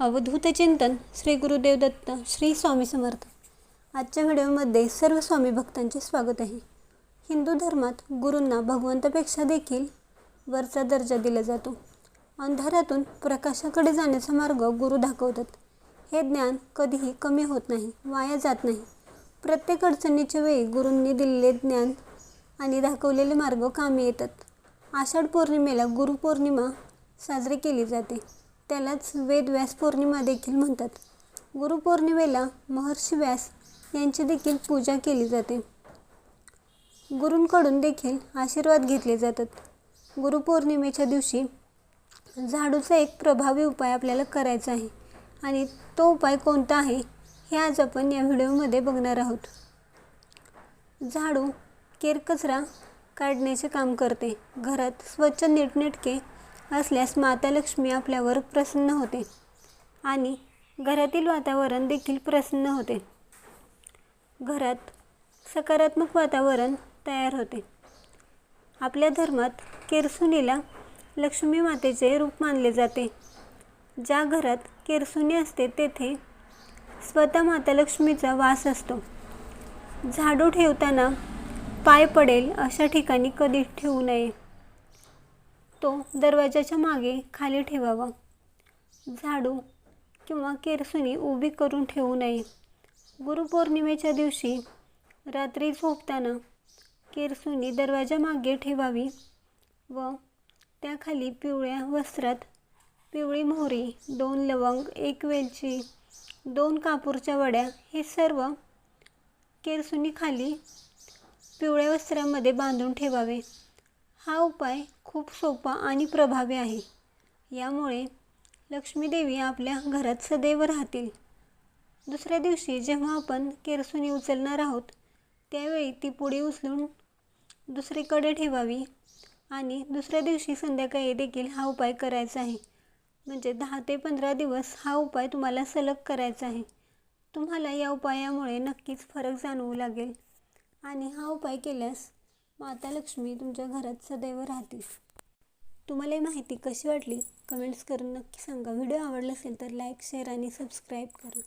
अवधूत चिंतन श्री गुरुदेव दत्त श्री स्वामी समर्थ. आजच्या व्हिडिओमध्ये सर्व स्वामी भक्तांचे स्वागत आहे. हिंदू धर्मात गुरूंना भगवंतापेक्षा देखील वरचा दर्जा दिला जातो. अंधारातून प्रकाशाकडे जाण्याचा मार्ग गुरु दाखवतात. हे ज्ञान कधीही कमी होत नाही वाया जात नाही. प्रत्येक अडचणीच्या वेळी गुरूंनी दिलेले ज्ञान आणि दाखवलेले मार्ग कामी येतात. आषाढ पौर्णिमेला गुरुपौर्णिमा साजरी केली जाते. त्यालाच वेदव्यास पौर्णिमा देखील म्हणतात. गुरुपौर्णिमेला महर्षी व्यास यांची देखील पूजा केली जाते. गुरूंकडून देखील आशीर्वाद घेतले जातात. गुरुपौर्णिमेच्या दिवशी झाडूचा एक प्रभावी उपाय आपल्याला करायचा आहे. आणि तो उपाय कोणता आहे हे आज आपण या व्हिडिओमध्ये बघणार आहोत. झाडू केरकचरा काढण्याचे काम करते. घरात स्वच्छ नीटनेटके असल्यास माता लक्ष्मी आपल्यावर प्रसन्न होते. आणि घरातील वातावरण देखील प्रसन्न होते. घरात सकारात्मक वातावरण तयार होते. आपल्या धर्मात केरसुनीला लक्ष्मी मातेचे रूप मानले जाते. ज्या घरात केरसुनी असते तेथे स्वतः माता लक्ष्मीचा वास असतो. झाडू ठेवताना पाय पडेल अशा ठिकाणी कधी ठेवू नये. तो दरवाजाच्या मागे खाली ठेवावा. झाडू किंवा केरसुनी उभी करून ठेवू नये. गुरुपौर्णिमेच्या दिवशी रात्री झोपताना केरसुनी दरवाजामागे ठेवावी व त्याखाली पिवळ्या वस्त्रात पिवळी मोहरी दोन लवंग एक वेलची दोन कापूरच्या वड्या हे सर्व केरसुनी खाली पिवळ्या वस्त्रामध्ये बांधून ठेवावे. हा उपाय खूप सोपा आणि प्रभावी आहे. यामुळे लक्ष्मीदेवी आपल्या घरात सदैव राहतील. दुसऱ्या दिवशी जेव्हा आपण केरसुनी उचलणार आहोत त्यावेळी ती पुढे उचलून दुसरीकडे ठेवावी आणि दुसऱ्या दिवशी संध्याकाळी देखील हा उपाय करायचा आहे. म्हणजे दहा ते पंधरा दिवस हा उपाय तुम्हाला सलग करायचा आहे. तुम्हाला या उपायामुळे नक्कीच फरक जाणवू लागेल. आणि हा उपाय केल्यास माता लक्ष्मी तुमच्या घरात सदैव राहतील तुम्हाला ही माहिती कशी वाटली? कमेंट्स करून नक्की सांगा. व्हिडिओ आवडला असेल तर लाईक शेअर आणि सबस्क्राईब करा.